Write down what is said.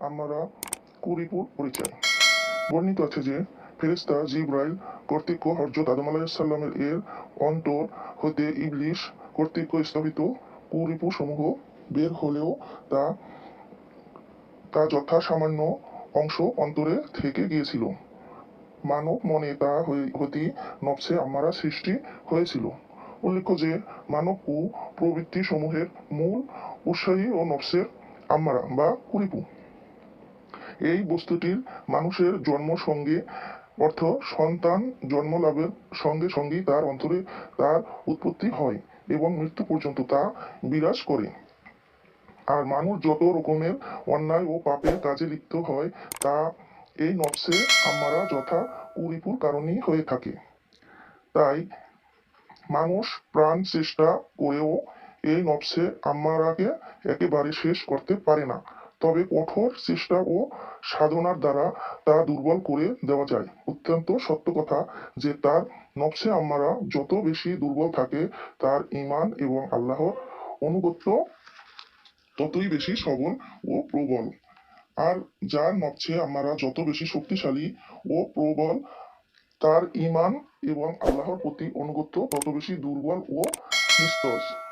আমরা পরিচয়। বর্ণিত আছে যে ফেরেস্তা জিব্রাইল কর্তৃক আদম এর অন্তর হতে ইবলিশ কর্তৃক স্থাপিত সমূহ বের হলেও তা তা যথা সামান্য অংশ অন্তরে থেকে গিয়েছিল। মানব মনে তা হতে নফসে আমারা সৃষ্টি হয়েছিল। উল্লেখ্য যে, মানব ও প্রবৃত্তি সমূহের মূল উৎসাহী ও নফসের আমারা বা কুরিপু এই বস্তুটির মানুষের জন্ম সঙ্গে অর্থ সন্তান জন্ম লাভের সঙ্গে সঙ্গেই তার অন্তরে তার উৎপত্তি হয় এবং মৃত্যু পর্যন্ত তা বিরাজ করে। আর মানুষ যত রকমের অন্যায় ও পাপের কাজে লিপ্ত হয়, তা এই নফসে আমারা যথা কুরিপুর কারণেই হয়ে থাকে। তাই মানুষ প্রাণ চেষ্টা করেও এই নফসে আমারাকে একেবারে শেষ করতে পারে না। তবে কঠোর চেষ্টা ও সাধনার দ্বারা তা দুর্বল করে দেওয়া যায়। অত্যন্ত সত্য কথা যে তার নফসে আমারা যত বেশি দুর্বল থাকে, তার ইমান এবং আল্লাহর অনুগত্য ততই বেশি সবল ও প্রবল। আর যার নফসে আমারা যত বেশি শক্তিশালী ও প্রবল, তার ইমান এবং আল্লাহর প্রতি অনুগত্য তত বেশি দুর্বল ও নিস্তেজ।